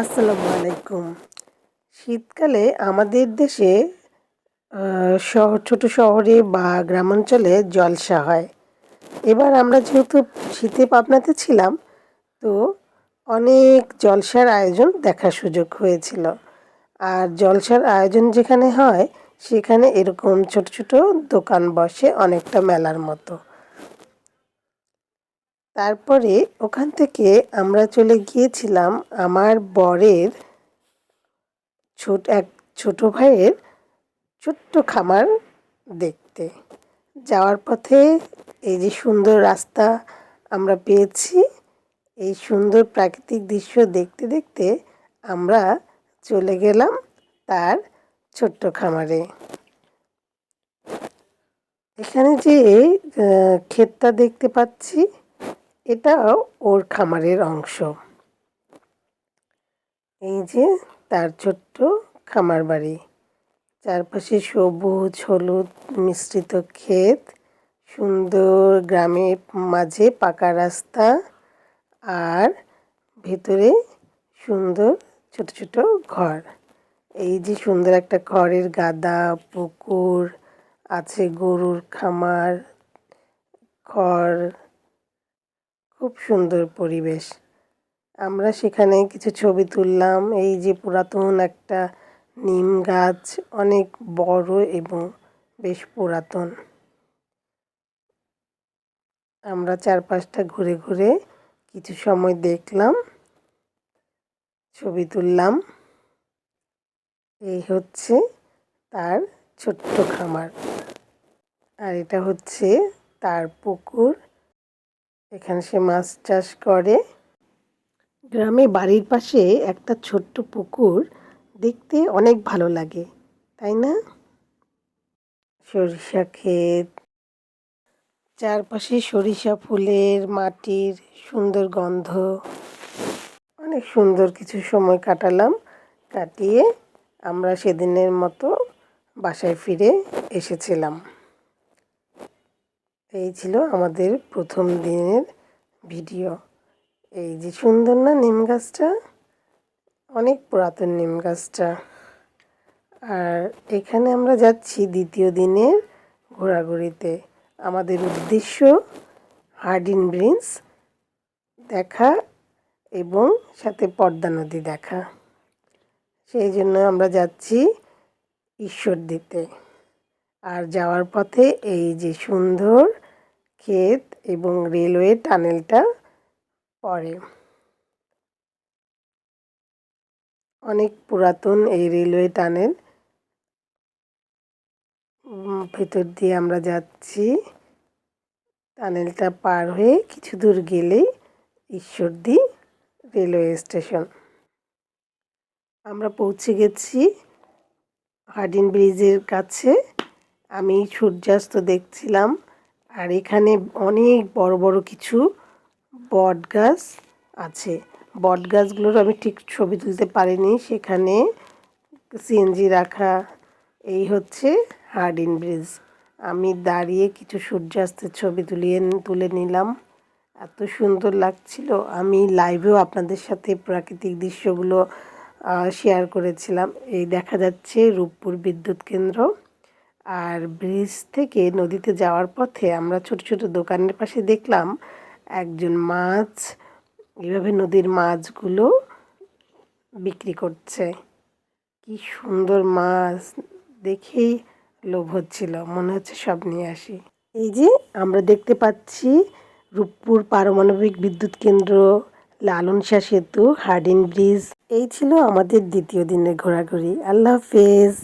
আসসালামু আলাইকুম। শীতকালে আমাদের দেশে শহর ছোট শহরে বা গ্রামাঞ্চলে জলসা হয়। এবার আমরা যেহেতু শীতে পাবনাতে ছিলাম, তো অনেক জলসার আয়োজন দেখার সুযোগ হয়েছিল। আর জলসার আয়োজন যেখানে হয়, সেখানে এরকম ছোট ছোট দোকান বসে অনেকটা মেলার মতো। তারপরে ওখান থেকে আমরা চলে গিয়েছিলাম আমার বরের ছোট, এক ছোট ভাইয়ের ছোট্ট খামার দেখতে। যাওয়ার পথে এই যে সুন্দর রাস্তা আমরা পেয়েছি, এই সুন্দর প্রাকৃতিক দৃশ্য দেখতে দেখতে আমরা চলে গেলাম তার ছোট্ট খামারে। এখানে যে ক্ষেতটা দেখতে পাচ্ছি এটাও ওর খামারের অংশ। এই যে তার ছোট্ট খামার বাড়ি। চারপাশে সবুজ, হলুদ মিশ্রিত ক্ষেত, সুন্দর গ্রামের মাঝে পাকা রাস্তা আর ভেতরে সুন্দর ছোট ছোট ঘর। এই যে সুন্দর একটা ঘরের গাদা, পুকুর, আছে গরুর খামার, খড় খুব সুন্দর পরিবেশ। আমরা সেখানে কিছু ছবি তুললাম, এই যে পুরাতন একটা নিম গাছ, অনেক বড় এবং বেশ পুরাতন। আমরা চারপাশটা ঘুরে ঘুরে কিছু সময় দেখলাম, ছবি তুললাম। এই হচ্ছে তার ছোট্ট খামার। আর এটা হচ্ছে তার পুকুর। এখানে সে মাছ চাষ করে। গ্রামে বাড়ির পাশে একটা ছোট্ট পুকুর দেখতে অনেক ভালো লাগে, তাই না? সরিষা ক্ষেত, চারপাশে সরিষা ফুলের মাটির সুন্দর গন্ধ। অনেক সুন্দর কিছু সময় কাটালাম, কাটিয়ে আমরা সেদিনের মতো বাসায় ফিরে এসেছিলাম। এই ছিল আমাদের প্রথম দিনের ভিডিও। এই যে সুন্দর না নিম গাছটা? অনেক পুরাতন নিম গাছটা। আর এখানে আমরা যাচ্ছি দ্বিতীয় দিনের ঘোরাঘুরিতে। আমাদের উদ্দেশ্য হার্ডিন ব্রিন্স দেখা এবং সাথে পদ্মা নদী দেখা। সেই জন্য আমরা যাচ্ছি ঈশ্বর দিতে আর যাওয়ার পথে এই যে সুন্দর ক্ষেত এবং রেলওয়ে টানেলটা পড়ে। অনেক পুরাতন এই রেলওয়ে টানেল। ভেতর দিয়ে আমরা যাচ্ছি। টানেলটা পার হয়ে কিছু দূর গেলেই ঈশ্বরদী রেলওয়ে স্টেশন। আমরা পৌঁছে গেছি হার্ডিন ব্রিজের কাছে। আমি সূর্যাস্ত দেখছিলাম আর এখানে অনেক বড় বড় কিছু বট গাছ আছে। বট গাছগুলোর আমি ঠিক ছবি তুলতে পারিনি। সেখানে সিএনজি রাখা, এই হচ্ছে হার্ডিন ব্রিজ। আমি দাঁড়িয়ে কিছু সূর্যাস্তের ছবি তুলিয়ে তুলে নিলাম। এত সুন্দর লাগছিল। আমি লাইভেও আপনাদের সাথে প্রাকৃতিক দৃশ্যগুলো শেয়ার করেছিলাম। এই দেখা যাচ্ছে রূপপুর বিদ্যুৎ কেন্দ্র। আর ব্রিজ থেকে নদীতে যাওয়ার পথে আমরা ছোট ছোট দোকানের পাশে দেখলাম একজন মাছ, এভাবে নদীর মাছগুলো বিক্রি করছে। কি সুন্দর মাছ, দেখেই লোভ হচ্ছিল, মনে হচ্ছে সব নিয়ে আসি। এই যে আমরা দেখতে পাচ্ছি রূপপুর পারমাণবিক বিদ্যুৎ কেন্দ্র লালন শাহ সেতু, হার্ডিন ব্রিজ। এই ছিল আমাদের দ্বিতীয় দিনের ঘোরাঘুরি। আল্লাহ হাফেজ।